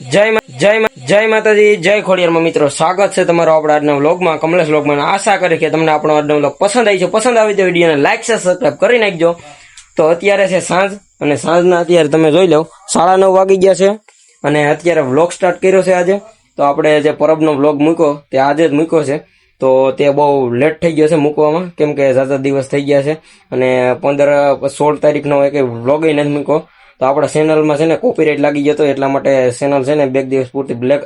જય જય જય માતાજી, જય ખોડિયારમાં મિત્રો. સ્વાગત છે તમારો આપણા આજના વ્લોગમાં, કમલેશ વ્લોગમાં. આશા કરે કે તમને આપણો આજનો વ્લોગ પસંદ આવી છે. પસંદ આવી તો વિડીયોને લાઈક છે સબસ્ક્રાઈબ કરી નાખજો. તો અત્યારે છે સાંજ, અને સાંજના અત્યારે તમે જોઈ લો, સાડા નવ વાગી ગયા છે. અને અત્યારે વ્લોગ સ્ટાર્ટ કર્યો છે આજે. તો આપણે જે પરબનો વ્લોગ મૂક્યો, તે આજે જ મૂક્યો છે. તો તે બહુ લેટ થઈ ગયો છે મૂકવામાં. કેમ કે ઝાઝા દિવસ થઈ ગયા છે. અને પંદર સોળ તારીખનો એક વ્લોગ નથી મૂક્યો. તો આપણા ચેનલમાં છે ને કોપીરાઇટ લાગી હતો એટલા માટે ચેનલ છે ને બે દિવસ પૂરતી બ્લેક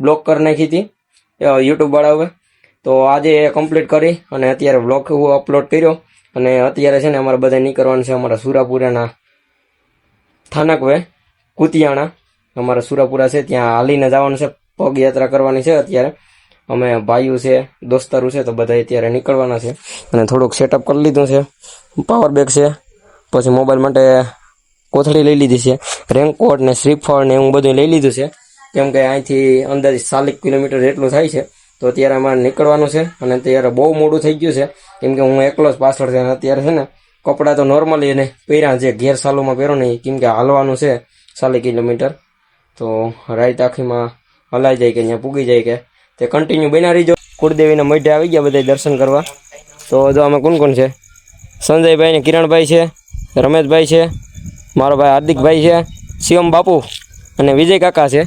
બ્લોક કરી નાખી હતી યુટ્યુબ હવે. તો આજે કમ્પ્લીટ કરી અને અત્યારે વ્લોગ અપલોડ કર્યો અને અત્યારે છે ને અમારે બધા નીકળવાનું છે અમારા સુરાપુરાના સ્થાનક વે કુતિયાણા. અમારા સુરાપુરા છે, ત્યાં હાલીને જવાનું છે પગયાત્રા કરવાની છે અત્યારે. અમે ભાઈઓ છે, દોસ્તારો છે, તો બધા અત્યારે નીકળવાના છે. અને થોડુંક સેટઅપ કરી લીધું છે પાવર બેગ છે. પછી મોબાઈલ માટે કોથળી લઈ લીધી છે. રેનકોટ ને શ્રીફળ ને એવું બધું લઈ લીધું છે. કેમ કે અહીંથી અંદાજે ચાલીસ કિલોમીટર જેટલું થાય છે. તો અત્યારે અમારે નીકળવાનું છે અને અત્યારે બહુ મોડું થઈ ગયું છે. કેમ કે હું એકલો જ પાછળ છે અને અત્યારે છે ને કપડાં તો નોર્મલી એને પહેર્યા છે. ઘેર સાલોમાં પહેરો નહીં. કેમ કે હાલવાનું છે ચાલીસ કિલોમીટર. તો રાઈત આખીમાં હલાઈ જાય કે અહીંયા પૂગી જાય કે તે કન્ટિન્યુ બના રહીજો. કુળદેવીના મઢે આવી ગયા બધા દર્શન કરવા. તો જો અમે કોણ કોણ છે? સંજયભાઈ ને કિરણભાઈ છે. રમેશભાઈ છે. મારો ભાઈ હાર્દિકભાઈ છે, શિવમ બાપુ અને વિજય કાકા છે.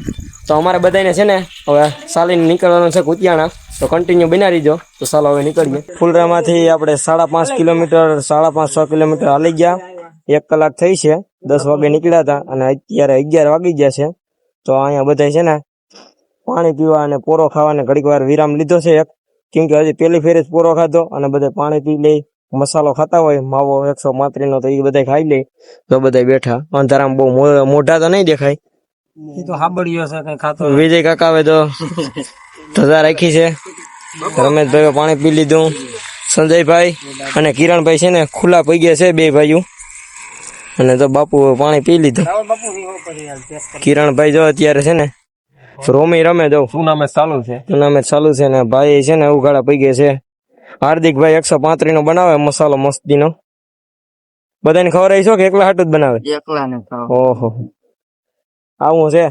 તો અમારે બધાને છે ને, હવે સાલીને નીકળવાનું છે કુતિયાણા. તો કન્ટિન્યુ બના રહીજો. તો ચાલો હવે નીકળીએ. ફૂલરામાંથી આપણે સાડા પાંચ કિલોમીટર સાડા પાંચ છ કિલોમીટર હાલી ગયા. એક કલાક થઈ છે. દસ વાગે નીકળ્યા હતા અને અત્યારે અગિયાર વાગી ગયા છે. તો અહીંયા બધા છે ને, પાણી પીવા અને પોરો ખાવાને ઘડીક વાર વિરામ લીધો છે એક. કેમ કે હજી પહેલી ફેરે જ પોરો ખાધો અને બધે પાણી પી લે મસાલો ખાતા હોય માવો એકસો માત્રી નો તો એ બધા ખાઈ લે. તો બધા બેઠા. અંધારામાં બહુ મોઢા તો નહીં દેખાય. એ તો હાબડિયો છે કઈ ખાતો વિજય કાકા હવે તો ધજા રાખી છે. રમેશભાઈ પાણી પી લીધું. સંજયભાઈ અને કિરણભાઈ છે ને ખુલ્લા પી ગયા છે બે ભાઈઓ. અને તો બાપુ પાણી પી લીધું. કિરણભાઈ જો અત્યારે છે ને રોમી રમે જો ટુર્નામેન્ટ ચાલુ છે? ટુર્નામેન્ટ ચાલુ છે ને ભાઈ છે ને ઉઘાડા પી ગયા છે. હાર્દિકભાઈ એકસો પાંત્રીસ નો બનાવે મસાલો મસ્તીનો. બધાને ખબર આવી છો કે એકલા હાટું જ બનાવે? એકલા ને ઓહો. આવું છે?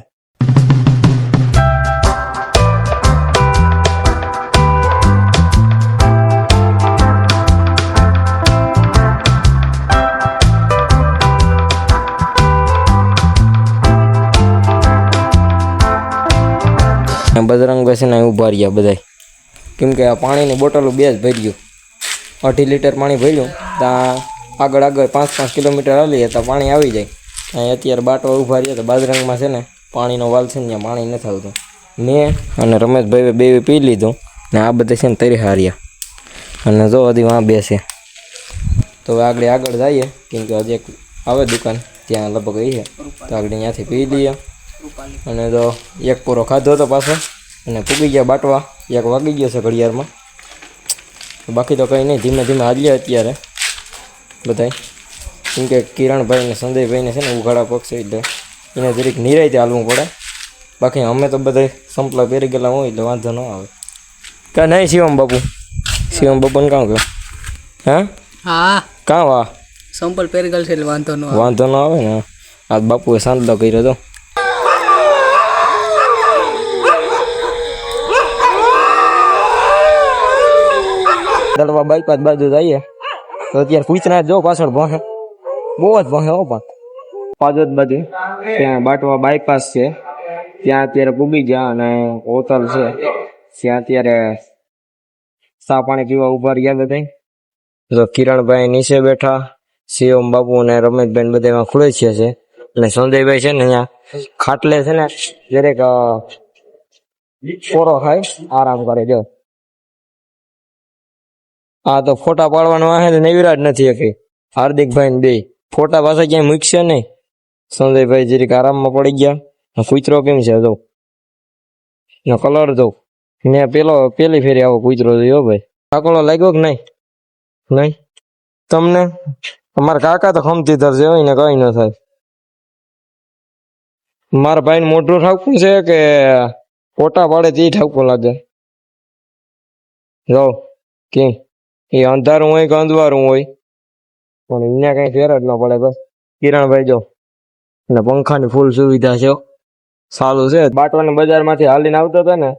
બજરંગ બેસીને ઊભા રહ્યા બધા કેમ કે આ પાણીની બોટલો બે જ ભર્યું. અઢી લીટર પાણી ભર્યું. ત્યાં આગળ આગળ પાંચ પાંચ કિલોમીટર હાલીએ તો પાણી આવી જાય. અહીં અત્યારે બાટવા ઊભા રહ્યા તો બાદરંગમાં છે ને પાણીનો વાલ છે ને ત્યાં પાણી નથી આવતું. મેં અને રમેશભાઈએ બે પી લીધું ને આ બધા છે ને તરી હાર્યા. અને જો હજી વાં બેસે તો હવે આગળ આગળ જઈએ. કેમ કે હજી એક આવે દુકાન, ત્યાં લગભગ એ છે. તો આગળ ત્યાંથી પી લઈએ. અને તો એક પૂરો ખાધો હતો પાછો. અને પૂગી ગયા બાટવા. એક વાગી ગયો છે ઘડિયાળમાં. બાકી તો કંઈ નહીં ધીમે ધીમે હાલીએ અત્યારે. બધાય. કેમ કે કિરણભાઈ ને સંજયભાઈને છે ને ઉઘાડા પગ છે એટલે એને જરીક નિરાયથી હાલવું પડે. બાકી અમે તો બધા સંપલા પહેરી ગયેલા હોય એટલે વાંધો ન આવે. કાં નહીં શિવમ બાપુ? શિવમ બાપુને કાં કહ્યું હા? હા. કાં વાહ સંપલ પહેરી ગયેલ છે એટલે વાંધો ન વાંધો ન આવે ને? આ બાપુએ સાંતલો કર્યો તો. દળવા બાઈપાસ બાજુ જઈએ. તો અત્યારે પૂછના જો પાછળ ભોંસે બહુ જ ભોંસે હો પણ. પાજોદ બાજુ. ત્યાં બાટવા બાયપાસ છે. ત્યાં અત્યારે પૂગી ગયા અને હોટલ છે. ત્યાં અત્યારે સા પાણી પીવા ઊભા રહ્યા બધા. તો કિરણભાઈ નીચે બેઠા. શિવમ બાપુ અને રમેશભાઈ બધા એમાં ખુલે છે અને સંજયભાઈ છે ને અહીંયા ખાટલે છે ને દરેક પોરો ખાય. આરામ કરે જો. આ તો ફોટા પાડવાનો આવે ને નૈવરાજ નથી હકી. હાર્દિકભાઈ દે ફોટા પાસે ક્યાંય મૂકશે નહીં? સંજયભાઈ જરીક આરામમાં પડી ગયા. કૂતરો કેમ છે જો એનો કલર જો ને પેલો, પેલી ફેરી આવો કૂતરો જોયો ભાઈ. કાકડો લાગ્યો કે નહીં? નહીં? તમને? અમારા કાકા તો ખમતી ધરશે હોય ને કઈ ન થાય. મારા ભાઈ મોટું ઠાવકું છે કે ફોટા પાડે તે ઠાવકું લાગે? જો કે એ અંધારું હોય કે અંધવારું હોય. પણ અહીંયા કઈ ફેર જ ન પડે બસ. કિરણભાઈ જો, અને પંખાની ફૂલ સુવિધા છે સારું છે. બાટવાના બજારમાંથી હાલીને આવતો હતો ને,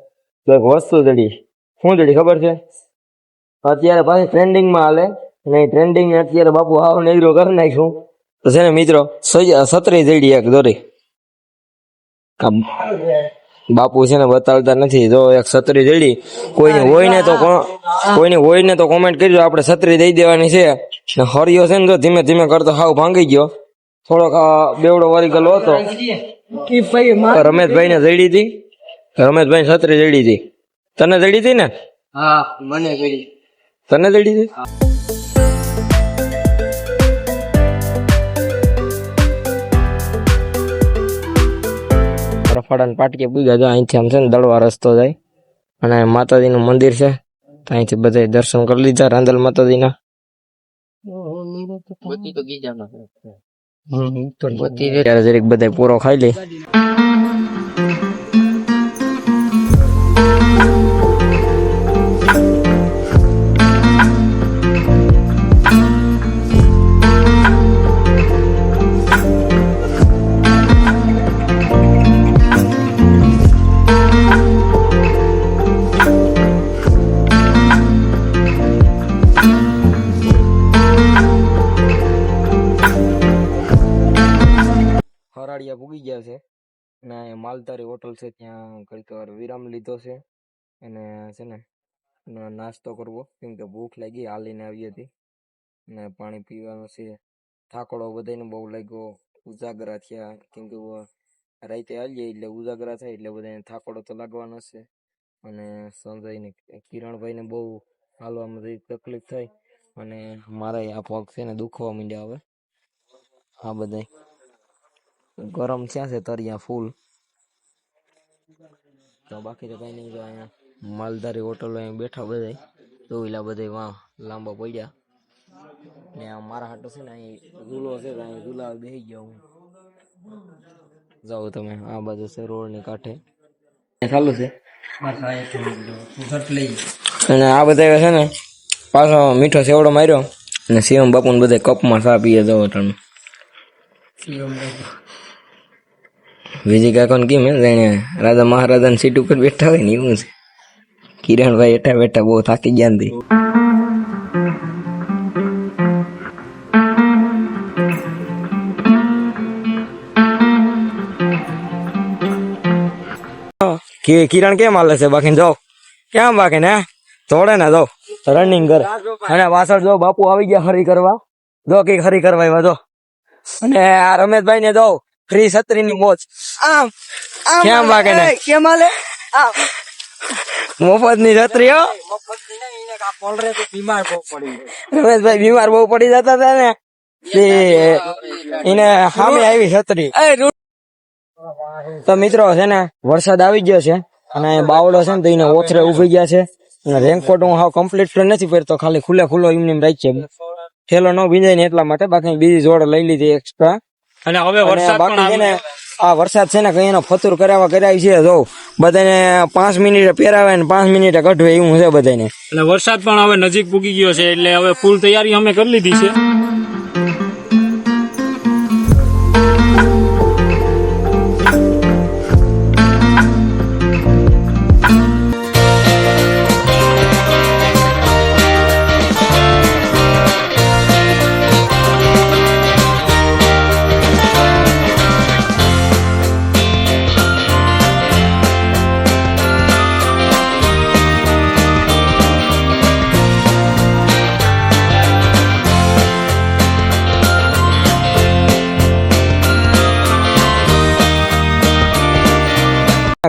તો એક વસ્તુ જડી. શું જડી ખબર છે? અત્યારે પાછી ટ્રેન્ડિંગમાં હાલે. અને ટ્રેન્ડિંગ અત્યારે બાપુ આવ નેગરો કરી નાખ્યું. તો છે ને મિત્રો સત્રી જડી એક દોરી. આમ બાપુ છે ને બતાવતા નથી. જો એક છત્રી જડી કોઈને હોય ને તો કોઈને હોય ને તો કોમેન્ટ કરજો. આપણે છત્રી દઈ દેવાની છે. ને હરિયો છે ને જો ધીમે ધીમે કરતો હાવ ભાંગી ગયો. થોડોક બેવડો વારી ગયેલો હતો. રમેશભાઈ ને જડી હતી. રમેશભાઈ છત્રી જડી હતી. તને જડી હતી ને? હા મને તને જડી હતી? રફાડા પાટકી પૂગ્યા તો અહીંથી આમ છે ને દળવા રસ્તો જાય. અને માતાજીનું મંદિર છે. તો અહીંથી બધા દર્શન કરી લીધા રાંદલ માતાજીના. બધી તો ગીજામાં ત્યારે જરીક બધા પૂરો ખાઈ લે. અને હોટલ છે, ત્યાં ઘડીક વાર વિરામ લીધો છે. અને છે ને નાસ્તો કરવો, કેમ કે ભૂખ લાગી, હાલીને આવી હતી. અને પાણી પીવાનું છે. થાકડો બધાને બહુ લાગ્યો. ઉજાગરા થયા. કેમ કે રાતે આવીએ એટલે ઉજાગરા થાય એટલે બધાને થાકડો તો લાગવાનો છે. અને સંજયને, કિરણભાઈને બહુ હાલવામાં થઈ તકલીફ થઈ. અને મારા આ પગ છે ને દુખવા માંડ્યા હવે. આ બધાય. ગરમ થયા છે તરિયા ફૂલ. તો બાકી તો કઈ નહીં જો અહીંયા માલધારી હોટલો અહીં બેઠા બધાય જોઈલા બધા વાં લાંબા પડ્યા. ને આ મારા હાટો છે ને અહીં ઝૂલો છે તો અહીં ઝૂલા બેસી ગયો હું. જાઓ તમે, આ બાજુ છે રોડની કાંઠે. ચાલુ છે? અને આ બધા છે ને, પાછો મીઠો સેવડો માર્યો. અને શિવમ બાપુ ને બધા કપમાં સા પીએ જવો તમે. વિજય કાકોને કેમ જાણે? રાજા મહારાજાની સીટ ઉપર બેઠા હોય ને એવું છે. કિરણભાઈ એટા બેઠા બહુ થાકી ગયા હતી કિરણ કેમ હાલે છે? બાકી જો કેમ બાકી ને થોડે ને જો રનિંગ કર અને વાસણ જો બાપુ આવી ગયા હરી કરવા. જો કંઈક હરી કરવા આવ્યા, જો. અને આ રમેશભાઈ ને જો ફ્રી છત્રી ની મોજ આમ કેમ વાગે ને? કેમ હાલે? મફતની છત્રી હો. બીમાર બહુ પડી રમેશભાઈ બીમાર બહુ પડી જતા હતા ને. તે એને સામે આવી છત્રી. તો મિત્રો છે ને વરસાદ આવી ગયો છે અને બાવળો છે ને તો એને ઓથરે ઊભી ગયા છે. અને રેનકોટ હું હાવ કમ્પ્લીટ નથી પહેરતો ખાલી ખુલ્લે ખુલ્લો એમને એમ રાખી છે થેલો ન ભીંજાય ને એટલા માટે બાકી બીજી જોડ લઈ લીધી એક્સ્ટ્રા અને હવે વરસાદ બાકી છે ને આ વરસાદ છે ને કઈ એનો ફતુર કરાવવા કરાવી છે જો. બધાને પાંચ મિનિટે પહેરાવે ને પાંચ મિનિટે કઢવે એવું છે બધાને એટલે વરસાદ પણ હવે નજીક પૂગી ગયો છે એટલે હવે ફૂલ તૈયારી અમે કરી લીધી છે.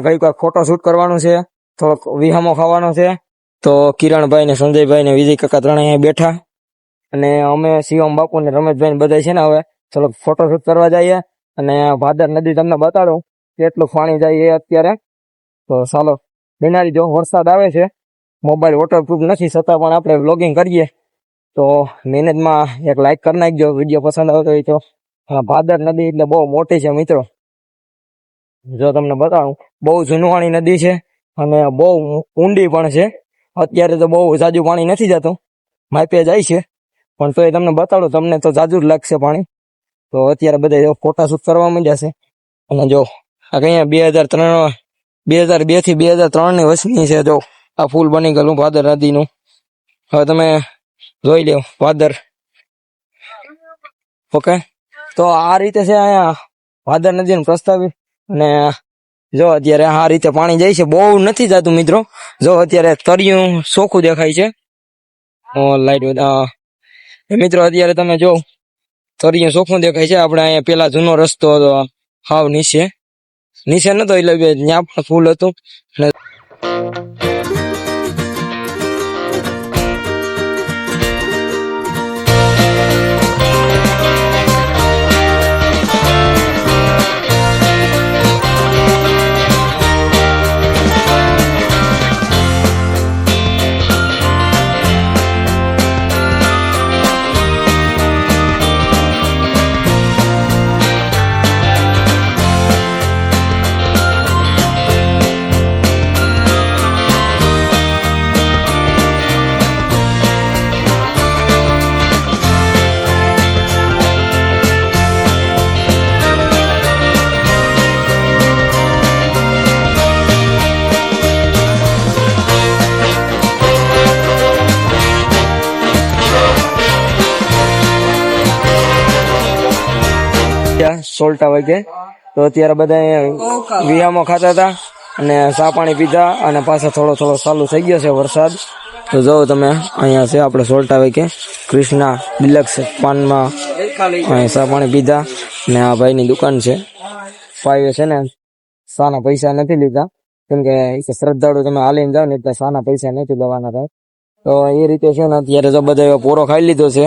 કઈ વાર ફોટો શૂટ કરવાનું છે? થોડોક વિહામો ખાવાનો છે? તો કિરણભાઈ ને સંજયભાઈ ને વિજય કાકા ત્રણેય બેઠા. અને અમે શિવમ બાપુ ને રમેશભાઈ ને બધા છે ને હવે થોડોક ફોટો શૂટ કરવા જઈએ. અને ભાદર નદી તમને બતાડું. કેટલું પાણી જાય એ અત્યારે. તો ચાલો બનાવી જો વરસાદ આવે છે મોબાઈલ વોટરપ્રૂફ નથી, છતાં પણ આપણે વ્લોગિંગ કરીએ. તો મહેનતમાં એક લાઇક કરી નાખજો, વીડિયો પસંદ આવતો હોય તો. ભાદર નદી એટલે બહુ મોટી છે મિત્રો. જો તમને બતાવું, બહુ જૂનવાણી નદી છે અને બહુ ઊંડી પણ છે. અત્યારે તો બહુ જાજુ પાણી નથી જતું. માપે જાય છે. પણ તોય તમને બતાડું, તમને તો જાજુ જ લાગશે પાણી. તો અત્યારે બધા ફોટા શૂટ કરવા માંડ્યા છે. અને જો આ કઈ બે હજાર ત્રણ બે હજાર બેથી બે હજાર ત્રણની વસની છે જો, આ ફૂલ બની ગયેલું ભાદર નદીનું. હવે તમે જોઈ લો ભાદર. ઓકે? તો આ રીતે છે અહીંયા ભાદર નદીનું પ્રસ્તાવિત. અને જો અત્યારે આ રીતે પાણી જાય છે, બહુ નથી જતું મિત્રો. જો અત્યારે તરિયું ચોખ્ખું દેખાય છે. લાઈટ મિત્રો અત્યારે તમે જો તરિયું ચોખ્ખું દેખાય છે, આપણે અહીંયા પેલા જૂનો રસ્તો હાવ નીચે. નીચે નતો, એટલે ત્યાં પણ ફૂલ હતું. સોલ્ટા વાગે. તો અત્યારે બધા વિયામો ખાતા હતા અને ચા પાણી પીધા અને પાછા થોડો થોડો ચાલુ થઈ ગયો છે વરસાદ. તો જો તમે અહીંયા છે આપણે સોલટા વાગે. કૃષ્ણા ડિલક્સ પાનમાં ચા પાણી પીધા ને આ ભાઈની દુકાન છે. ભાઈએ છે ને સાના પૈસા નથી લીધા. કેમ કે શ્રદ્ધાળુ તમે હાલીને જાઓ ને એટલે સાના પૈસા નથી દેવાના થાય તો એ રીતે છે ને અત્યારે જો બધા એવો પોરો ખાઈ લીધો છે.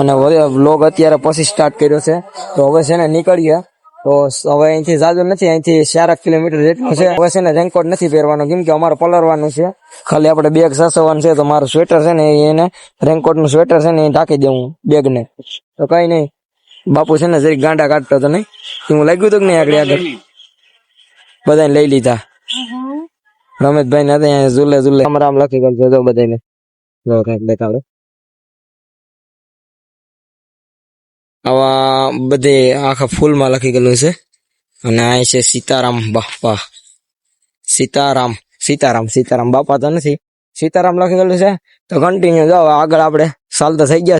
અને વ્લોગ અત્યારે પછી સ્ટાર્ટ કર્યો છે. તો હવે છે ને નીકળીએ. તો હવે અહીંથી જાજો નથી અહીંથી ચારક કિલોમીટર જેટલું છે. હવે છે ને રેનકોટ નથી પહેરવાનો કેમ કે અમારે પલરવાનું છે. ખાલી આપણે બેગ સાસવવાનું છે તો મારું સ્વેટર છે ને એને રેનકોટનું સ્વેટર છે ને એ ઢાંકી દેવું બેગ ને તો કઈ નહીં. બાપુ છે ને જરીક ગાંડા કાઢતો તો નહીં. હું લાગ્યું હતું કે નહીં આગળ આગળ? બધાને લઈ લીધા. રમેશભાઈ ને હતા ઝુલે ઝુલે. રામ રામ લખી ગયો બધાને દેખાડો. આવા બધે આખા ફૂલમાં લખી ગયેલું છે. અને આ છે સીતારામ બાપા. સીતારામ સીતારામ સીતારામ બાપા તો નથી. સીતારામ લખી ગયેલું છે. તો કન્ટિન્યુ જાઓ આગળ આપણે ચાલતા થઈ ગયા.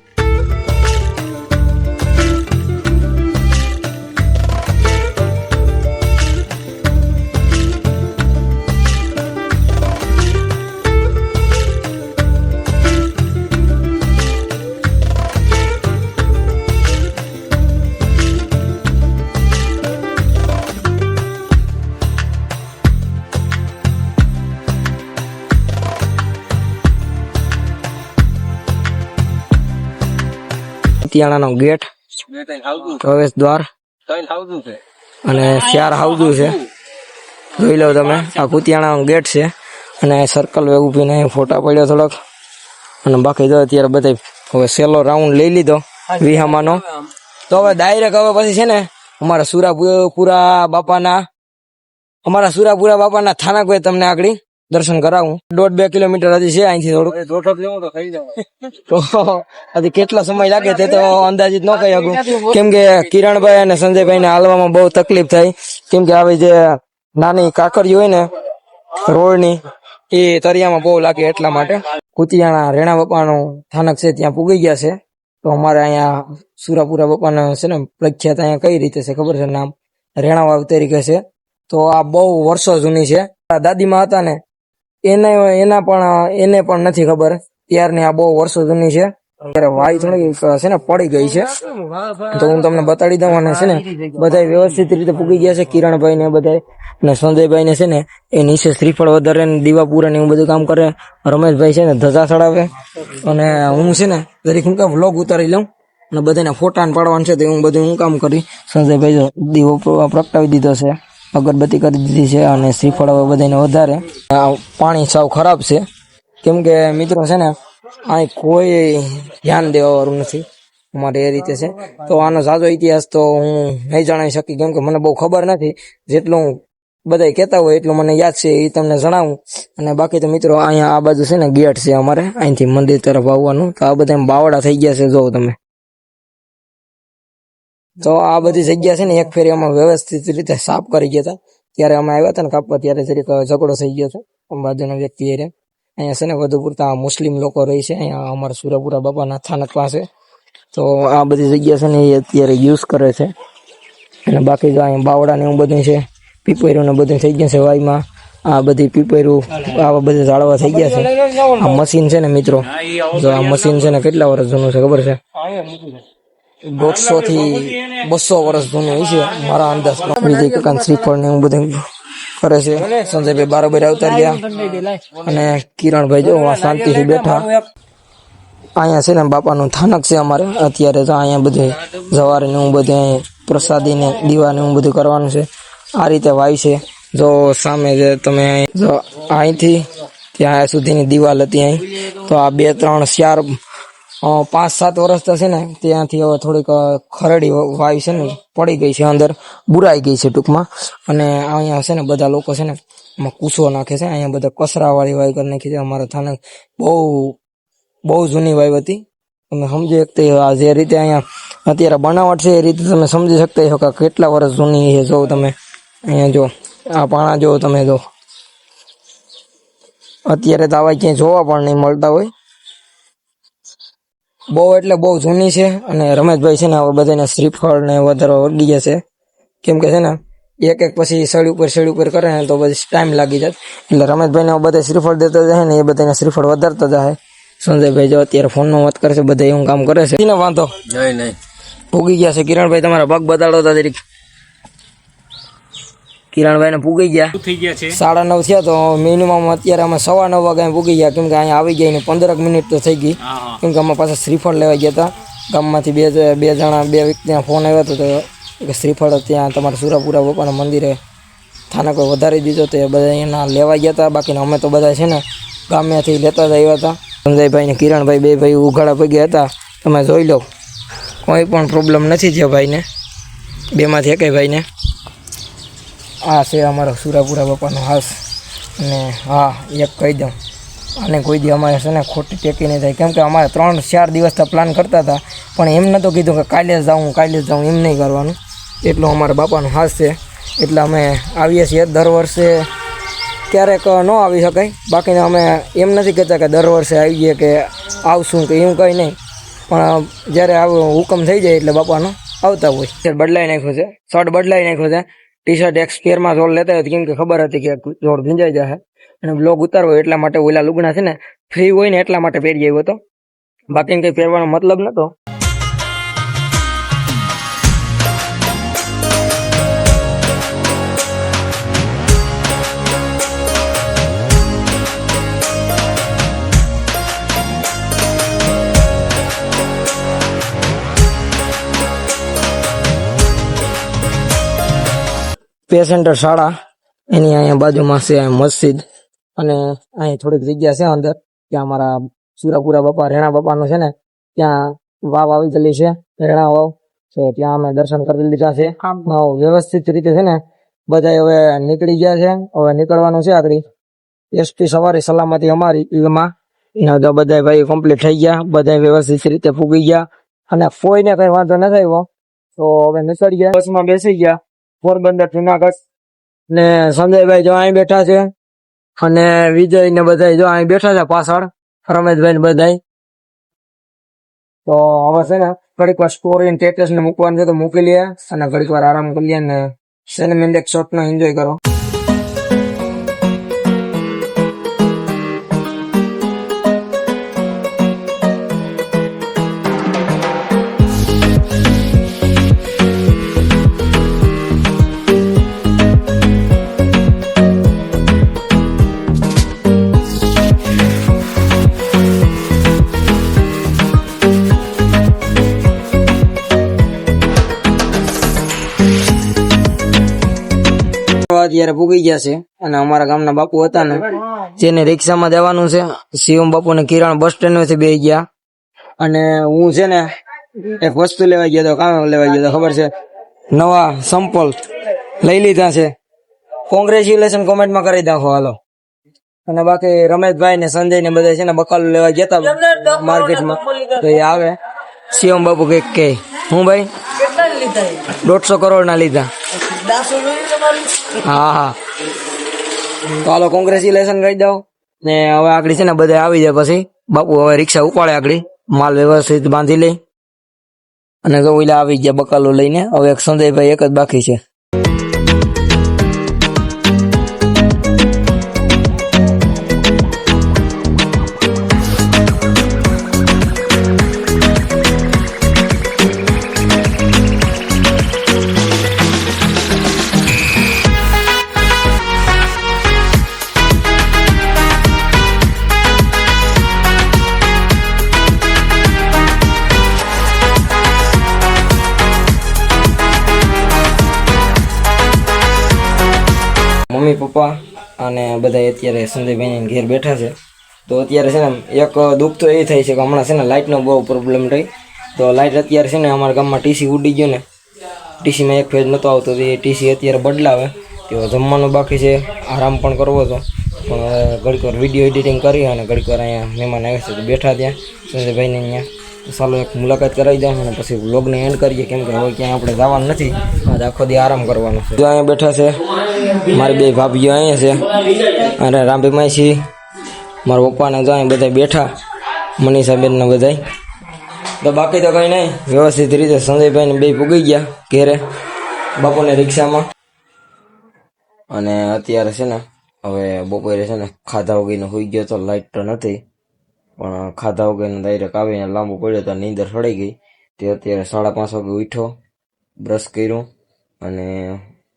કુતિયાણાનો ગેટ. પ્રવેશ દ્વાર. અને ચાર હાઉસું છે. જોઈ લો તમે, આ કુતિયાણાનો ગેટ છે. અને સર્કલ વેગ ઉભીને ફોટા પડ્યો થોડોક. અને બાકી જો અત્યારે બધા હવે સેલો રાઉન્ડ લઈ લીધો, વિહામાનો. તો હવે ડાયરેક્ટ હવે પછી છે ને, અમારા સુરાપુરા બાપાના, અમારા સુરાપુરા બાપાના થાનક હોય તમને આગળ? દર્શન કરાવું. દોઢ બે કિલોમીટર હજી છે અહીંથી થોડુંક. તો હજી કેટલો સમય લાગે તે તો અંદાજિત ન કહી શકું. કેમ કે કિરણભાઈ અને સંજયભાઈ ને હાલવામાં બહુ તકલીફ થાય કેમ કે આવી જે નાની કાકરી હોય ને રોડની એ તરિયામાં બહુ લાગે એટલા માટે. કુતિયાણા રેણા બાપાનું સ્થાનક છે ત્યાં પૂગી ગયા છે. તો અમારે અહીંયા સુરાપુરા બાપાના છે ને પ્રખ્યાત અહીંયા કઈ રીતે છે ખબર છે? નામ રેણાવાવ તરીકે છે. તો આ બહુ વર્ષો જૂની છે. આ દાદીમાં હતા ને એને, એના પણ, એને પણ નથી ખબર. ત્યારની આ બહુ વર્ષો જૂની છે. અત્યારે વાય થોડી છે ને, પડી ગઈ છે. તો હું તમને બતાડી દઉં અને છે ને બધા વ્યવસ્થિત રીતે પૂગી ગયા છે. કિરણભાઈ ને બધા ને સંજયભાઈ ને છે ને, એ નીચે શ્રીફળ વધારે ને દીવા પૂરા ને એવું બધું કામ કરે. રમેશભાઈ છે ને ધજા ચડાવે. અને હું છે ને દરેક હું કામ વ્લોગ ઉતારી લઉં અને બધાને ફોટા પાડવાનું છે તો હું બધું હું કામ કરી સંજયભાઈ દીવો પ્ર- પ્રગટાવી દીધો છે. અગરબત્તી કરી દીધી છે અને શ્રીફળ હવે બધાને વધારે. પાણી સાવ ખરાબ છે. કેમ કે મિત્રો છે ને અહીં કોઈ ધ્યાન દેવાવાળું નથી અમારે એ રીતે છે. તો આનો સાચો ઇતિહાસ તો હું નહીં જણાવી શકી, કેમ કે મને બહુ ખબર નથી. જેટલું હું બધા કહેતા હોય, એટલું મને યાદ છે એ તમને જણાવું. અને બાકી તો મિત્રો, અહીંયા આ બાજુ છે ને ગેટ છે અમારે. અહીંથી મંદિર તરફ આવવાનું. તો આ બધા બાવડા થઈ ગયા છે, જોવો તમે. તો આ બધી જગ્યા છે ને, એક ફેરી અમે વ્યવસ્થિત રીતે સાફ કરી ગયા હતા. ત્યારે અમે આવ્યા હતા ને, કાપવા, ત્યારે જરીક ઝઘડો થઈ ગયો હતો. બાજુના વ્યક્તિ એ અહીંયા છે ને, વધુ પૂરતા મુસ્લિમ લોકો રહી છે. અહીંયા અમારા સુરાપુરા બાપાના સ્થાનક પાસે. તો આ બધી જગ્યા છે ને, એ અત્યારે યુઝ કરે છે. અને બાકી જો અહીંયા બાવડા ને એવું બધું છે પીપેરું ને બધું થઈ ગયું છે વાયમાં આ બધી પીપેરું આવા બધા ઝાડવા થઈ ગયા છે. આ મશીન છે ને, મિત્રો. જો આ મશીન છે ને, કેટલા વર્ષ જૂનું છે, ખબર છે? દોઢસો થી બસો વર્ષ જૂનું છે. મારા અંદાજ વિજય કાકા શ્રીફળ ને એવું બધું કરે છે. સંજયભાઈ બારોબાર આવતા રહ્યા. અને કિરણભાઈ જો શાંતિથી બેઠા. અહીંયા છે ને બાપાનું થાનક છે અમારે. અત્યારે તો અહીંયા બધે જવારે ને એવું બધું પ્રસાદી ને દીવા ને એવું બધું કરવાનું છે. આ રીતે વાય છે. જો સામે જે તમે અહીંથી ત્યાં સુધીની દિવાલ હતી અહીં. તો આ બે ત્રણ ચાર પાંચ, સાત વર્ષ થશે ને, ત્યાંથી હવે થોડીક ખરડી વાવી છે ને, પડી ગઈ છે અંદર, બુરાઈ ગઈ છે ટૂંકમાં. અને અહીંયા છે ને, બધા લોકો છે ને, એમાં કૂસો નાખે છે, અહીંયા બધા કસરાવાળી વાય કરી નાખી છે. અમારા થાને બહુ બહુ જૂની વાવ હતી. તમે સમજી શકતા આ જે રીતે અહીંયા અત્યારે બનાવટ છે, એ રીતે તમે સમજી શકતા છો કે કેટલા વર્ષ જૂની છે, જો તમે અહીંયા જો, આ પાણા જો તમે જો. અત્યારે તો આવા ક્યાંય જોવા પણ નહીં મળતા હોય. બહુ એટલે બહુ જૂની છે અને રમેશભાઈ છે ને હવે બધાને શ્રીફળ ને વધારો વળગી જશે. કેમ કે છે ને એક એક પછી સળી ઉપર સળી ઉપર કરે ને તો પછી ટાઈમ લાગી જાય. એટલે રમેશભાઈને બધા શ્રીફળ દેતા જાય ને એ બધાને શ્રીફળ વધારતા જાય. સંજયભાઈ જો અત્યારે ફોનમાં વાત કરે છે બધા એવું કામ કરે છે. ને વાંધો. નહીં નહીં. ભૂગી ગયા છે કિરણભાઈ તમારા પગ બતાડો તા જરીક. કિરણભાઈ ને પૂગી ગયા. થઈ ગયા છે? સાડા નવ થયા તો મિનિમમ અત્યારે અમે સવા નવ વાગે પૂગી ગયા. કેમ કે અહીંયા આવી ગયા ને પંદરક મિનિટ તો થઈ ગઈ. કેમ કે અમે પાછા શ્રીફળ લેવા ગયા હતા. ગામમાંથી બે બે જણા બે વ્યક્તિના ફોન આવ્યો હતો તો શ્રીફળ ત્યાં તમારા સુરાપુરા બાપાના મંદિરે સ્થાનક વધારી દીધો તો એ બધા એના લેવા ગયા હતા. બાકીના અમે તો બધા છે ને ગામેથી લેતા જ આવ્યા હતા. સંજયભાઈ ને કિરણભાઈ બે ભાઈ ઉઘાડા પગ્યા હતા. તમે જોઈ લો. કોઈ પણ પ્રોબ્લેમ નથી થયો ભાઈને. બેમાંથી એકે ભાઈને. આ છે અમારો સુરાપુરા બાપાનો હાસ અને હા, એક કહી દઉં. અને કોઈ દી અમારે છે ને ખોટી ટેકી નહીં થાય. કેમ કે અમારે ત્રણ ચાર દિવસથી પ્લાન કરતા હતા. પણ એમ નહોતું કીધું કે કાલે જ જાઉં કાલે જ જાઉં એમ નહીં કરવાનું. એટલું અમારા બાપાનો હાસ છે. એટલે અમે આવીએ છીએ દર વર્ષે. ક્યારેક ન આવી શકાય. બાકીને અમે એમ નથી કહેતા કે દર વર્ષે આવીએ કે આવશું કે એવું કંઈ નહીં. પણ જ્યારે આવો હુકમ થઈ જાય એટલે બાપાનો આવતા હોય. બદલાઈ નાખ્યો છે. શર્ટ બદલાઈ નાખ્યો છે. ટી શર્ટ એક સ્પેરમાં જોડ લેતા હોય કેમ કે ખબર હતી કે જોડ ભીંજાઈ જશે અને બ્લોગ ઉતારવો એટલા માટે ઓલા લુગણા છે ને ફ્રી હોય ને એટલા માટે પહેરી આવ્યો હતો. બાકી કંઈ પહેરવાનો મતલબ નતો. પે સેન્ટર શાળા એની અહીંયા બાજુમાં છે મસ્જિદ અને અહીં થોડીક જગ્યા છે અંદર ત્યાં અમારા સુરાપુરા બાપા રેણા બાપાનો છે ને ત્યાં વાવ આવી ગયેલી છે રેણા વાવ. છે ત્યાં અમે દર્શન કરી લીધા છે. વ્યવસ્થિત રીતે છે ને બધા હવે નીકળી ગયા છે હવે નીકળવાનું છે આગળ. એસટી સવારી સલામતી અમારી ઈલમાં ને બધા ભાઈ કમ્પ્લીટ થઈ ગયા બધા વ્યવસ્થિત રીતે ફૂગી ગયા. અને કોઈને કઈ વાંધો ન થયો તો હવે નીકળી ગયા. બસમાં બેસી ગયા. પોરબંદર જુનાગઢ ને સંજયભાઈ જો અહીં બેઠા છે અને વિજય ને બધા જો અહીં બેઠા છે પાછળ, રમેશભાઈ ને બધા તો હવે છે ને ઘડીક વાર સ્ટોરી સ્ટેટસ ને મૂકવાનું છે તો મૂકી લઈએ અને ઘડીક વાર આરામ કરી લઈએ ને સિનેમેટિક શોટ નો એન્જોય કરો. અત્યારે પૂગી ગયા છે અને અમારા ગામના બાપુ હતા ને, જેને રિક્ષામાં દેવાનું છે, શિવમ બાપુ ને કિરણ બસ સ્ટેન્ડથી બે ગયા. અને હું છે ને એક વસ્તુ લેવા ગયો હતો કામ લેવા ગયો હતો ખબર છે? નવા સંપલ લઈ લીધા છે. કોંગ્રેચ્યુલેશન કોમેન્ટમાં કરી નાખો, હાલો. અને બાકી રમેશભાઈ ને સંજય ને બધા છે ને બકાલો લેવા ગયા હતા માર્કેટમાં. તો એ આવે. શિવમ બાપુ કંઈક કે હું ભાઈ? દોઢસો કરોડ ના લીધા. હા હા. તો હાલો કોંગ્રેચ્યુલેશન કહી દઉં. ને હવે આગળ છે ને બધા આવી જાય પછી. બાપુ, હવે રિક્ષા ઉપાડે આગળ. માલ વ્યવસ્થિત બાંધી લે. અને તો ઓલા આવી ગયા બકાલો લઈને. હવે એક સંજયભાઈ એક જ બાકી છે. પપ્પા અને બધા અત્યારે સંજયભાઈ ઘેર બેઠા છે. તો અત્યારે છે ને એક દુઃખ તો એ થાય છે કે હમણાં છે ને લાઇટનો બહુ પ્રોબ્લેમ રહી તો લાઇટ અત્યારે છે ને અમારા ગામમાં ટીસી ઉડી ગયું ને. ટીસીમાં એક ફેજ નહોતો આવતો એ ટીસી અત્યારે બદલાવે. તો જમવાનું બાકી છે. આરામ પણ કરવો હતો. પણ ઘડીક વાર વીડિયો એડિટિંગ કરી અને ઘડીક વાર અહીંયા મહેમાન આવે છે તો બેઠા ત્યાં સંજયભાઈને અહીંયા. ચાલો એક મુલાકાત કરાવી દઉં અને પછી વ્લોગને એન્ડ કરીએ. કેમ કે હવે ક્યાંય આપણે જવાનું નથી. આજ આખો દી આરામ કરવાનો છે. જો અહીંયા બેઠા છે. મારી બે ભાભીઓ અહીંયા છે. અને રામભીમાઈ છીએ મારા પપ્પાને જો અહીંયા બધા બેઠા. મનીષાબેન ને બધા તો બાકી તો કંઈ નહીં. વ્યવસ્થિત રીતે સંજયભાઈને બે પૂગી ગયા ઘેરે. બાપુને રિક્ષામાં. અને અત્યારે છે ને, હવે બપોરે છે ને ખાધા વગરનો હોઈ ગયો તો લાઇટ તો નથી. પણ ખાધા વગરનો ડાયરેક્ટ આવીને લાંબુ પડ્યો તો નીંદર સડાઈ ગઈ. તે અત્યારે સાડા પાંચ વાગે ઉઠ્યો બ્રશ કર્યું અને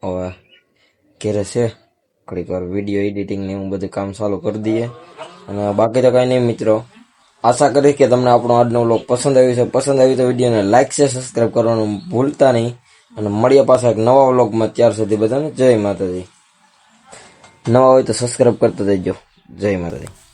હવે ઘેરે છે. ઘડીક વાર વીડિયો એડિટિંગ ને એવું બધું કામ ચાલુ કરી દઈએ. અને બાકી તો કાંઈ નહીં મિત્રો, આશા કરીશ કે તમને આપણો આજનો વ્લોગ પસંદ આવ્યો છે. પસંદ આવ્યો તો વિડીયોને લાઇક છે સબસ્ક્રાઈબ કરવાનું ભૂલતા નહીં. અને મળીએ પાછા એક નવા વ્લોગમાં ત્યાર સુધી બધાને. જય માતાજી. નવા હોય તો સબસ્ક્રાઈબ કરતા જજો. જય માતાજી.